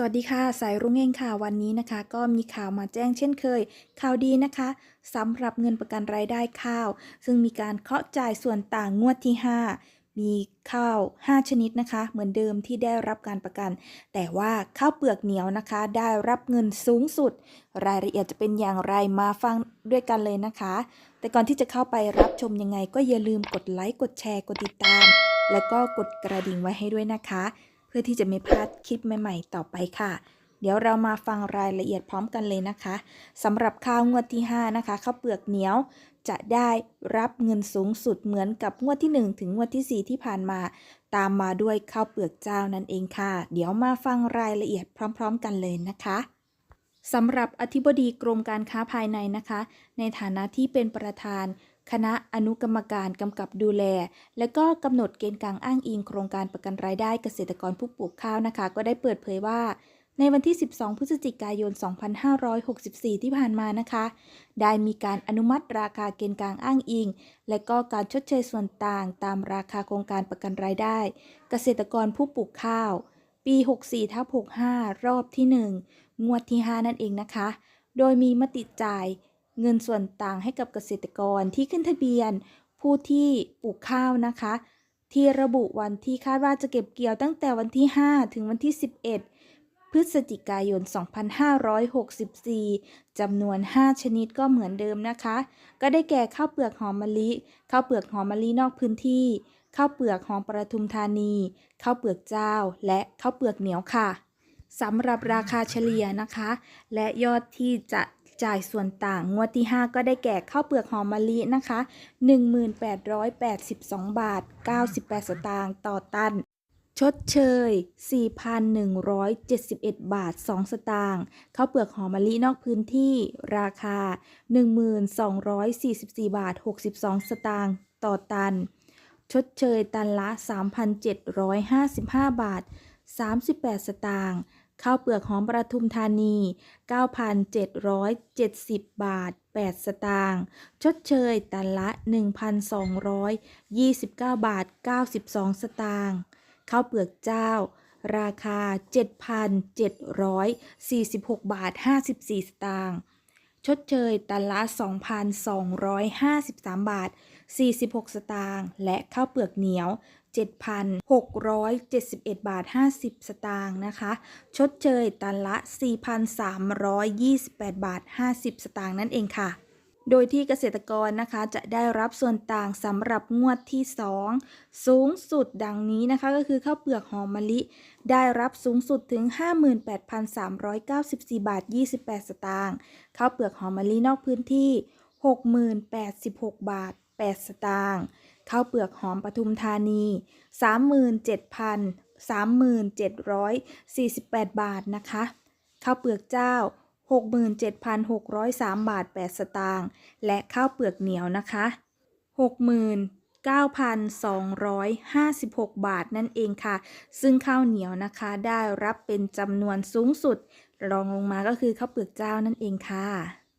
สวัสดีค่ะ สายรุ้งเองค่ะวันนี้นะคะ ก็มีข่าวมาแจ้งเช่นเคย ข่าวดีนะคะสำหรับเงินประกันรายได้ข้าว ซึ่งมีการเคาะจ่ายส่วนต่างงวดที่ 5 มีข้าว 5 ชนิดนะคะ เหมือนเดิมที่ได้รับการประกัน แต่ว่าข้าวเปลือกเหนียวนะคะ ได้รับเงินสูงสุด รายละเอียดจะเป็นอย่างไรมาฟังด้วยกันเลยนะคะ แต่ก่อนที่จะเข้าไปรับชมยังไง ก็อย่าลืมกดไลค์กดแชร์กดติดตาม แล้วก็กดกระดิ่งไว้ให้ด้วยนะคะ เพื่อที่จะไม่พลาดคลิปใหม่ ๆ ต่อไปค่ะ เดี๋ยวเรามาฟังรายละเอียดพร้อมกันเลยนะคะสำหรับข้าวงวดที่ 5 นะคะข้าวเปลือกเหนียวจะได้รับเงินสูงสุดเหมือนกับงวดที่ 1 ถึงงวดที่ 4 ที่ผ่านมา ตามมาด้วยข้าวเปลือกเจ้านั่นเองค่ะ เดี๋ยวมาฟังรายละเอียดพร้อม ๆ กันเลยนะคะสำหรับอธิบดีกรมการค้าภายในนะคะ ในฐานะที่เป็นประธาน คณะอนุกรรมการกำกับดูแล และก็กำหนดเกณฑ์กลางอ้างอิงโครงการประกันรายได้เกษตรกรผู้ปลูกข้าวนะคะ ก็ได้เปิดเผยว่าในวันที่ 12 พฤศจิกายน 2564 ที่ผ่านมานะคะ ได้มีการอนุมัติราคาเกณฑ์กลางอ้างอิง และก็การชดเชยส่วนต่างตามราคาโครงการประกันรายได้ เกษตรกรผู้ปลูกข้าว ปี 64ทับ65 รอบที่ 1 งวดที่ 5 นั่นเองนะคะ โดยมีมติจ่าย เงินส่วนต่างให้กับเกษตรกรที่ขึ้นทะเบียน ผู้ที่ปลูกข้าวนะคะ ที่ระบุวันที่คาดว่าจะเก็บเกี่ยวตั้งแต่วันที่ 5 ถึงวันที่ 11 พฤศจิกายน 2564 จำนวน 5 ชนิดก็เหมือนเดิมนะคะ ก็ได้แก่ข้าวเปลือกหอมมะลิข้าวเปลือกหอมมะลินอกพื้นที่ข้าวเปลือกหอมประทุมธานีข้าวเปลือกเจ้า และข้าวเปลือกเหนียวค่ะสำหรับราคาเฉลี่ยนะคะ และยอดที่จะ จ่ายส่วนต่างงวดที่ 5 ก็ได้แก่ข้าวเปลือกหอมมะลินะคะ 1882 บาท 98 สตางค์ต่อตัน ชดเชย 4,171 บาท 2 สตางค์ข้าวเปลือกหอมมะลินอกพื้นที่ราคา 1,244 บาท 62 สตางค์ต่อตัน ชดเชยตันละ 3,755 บาท 38 สตางค์ ข้าวเปลือกหอมประทุมธานี 9,770 บาท 8 สตางค์ชดเชยตันละ 1,229 บาท 92 สตางค์ข้าวเปลือกเจ้า ราคา 7,746 บาท 54 สตางค์ชดเชยตันละ 2,253 บาท 46 สตางค์ และข้าวเปลือกเหนียว 7,671 บาท 50 สตางค์นะคะ ชดเชยตันละ 4,328 บาท 50 สตางค์นั่นเองค่ะโดยที่เกษตรกรนะคะจะได้รับส่วนต่างสำหรับงวดที่ 2 สูงสุดดังนี้นะคะก็คือข้าวเปลือกหอมมะลิ ได้รับสูงสุดถึง 58,394 บาท 28 สตางค์ข้าวเปลือกหอมมะลินอกพื้นที่ 60,086 บาท 8 สตางค์ ข้าวเปลือกหอมปทุมธานี 37,3748 บาทนะคะข้าวเปลือกเจ้า 67,603 บาท 8 สตางค์ และข้าวเปลือกเหนียวนะคะ 69,256 บาทนั่นเองค่ะ ซึ่งข้าวเหนียวนะคะได้รับเป็นจำนวนสูงสุด รองลงมาก็คือข้าวเปลือกเจ้านั่นเองค่ะ